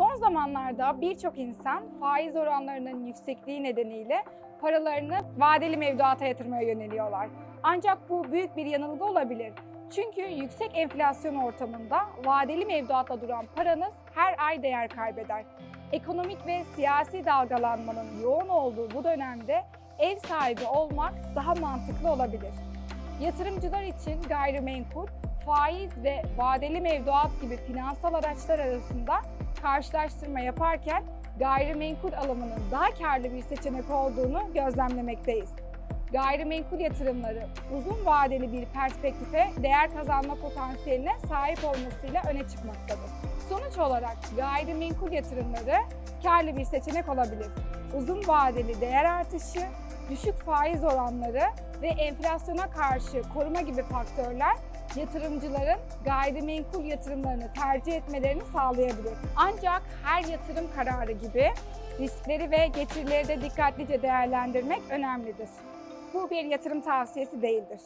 Son zamanlarda birçok insan faiz oranlarının yüksekliği nedeniyle paralarını vadeli mevduata yatırmaya yöneliyorlar. Ancak bu büyük bir yanılgı olabilir. Çünkü yüksek enflasyon ortamında vadeli mevduatla duran paranız her ay değer kaybeder. Ekonomik ve siyasi dalgalanmanın yoğun olduğu bu dönemde ev sahibi olmak daha mantıklı olabilir. Yatırımcılar için gayrimenkul, faiz ve vadeli mevduat gibi finansal araçlar arasında karşılaştırma yaparken gayrimenkul alımının daha karlı bir seçenek olduğunu gözlemlemekteyiz. Gayrimenkul yatırımları uzun vadeli bir perspektife değer kazanma potansiyeline sahip olmasıyla öne çıkmaktadır. Sonuç olarak gayrimenkul yatırımları karlı bir seçenek olabilir. Uzun vadeli değer artışı, düşük faiz oranları ve enflasyona karşı koruma gibi faktörler yatırımcıların gayrimenkul yatırımlarını tercih etmelerini sağlayabilir. Ancak her yatırım kararı gibi riskleri ve getirileri de dikkatlice değerlendirmek önemlidir. Bu bir yatırım tavsiyesi değildir.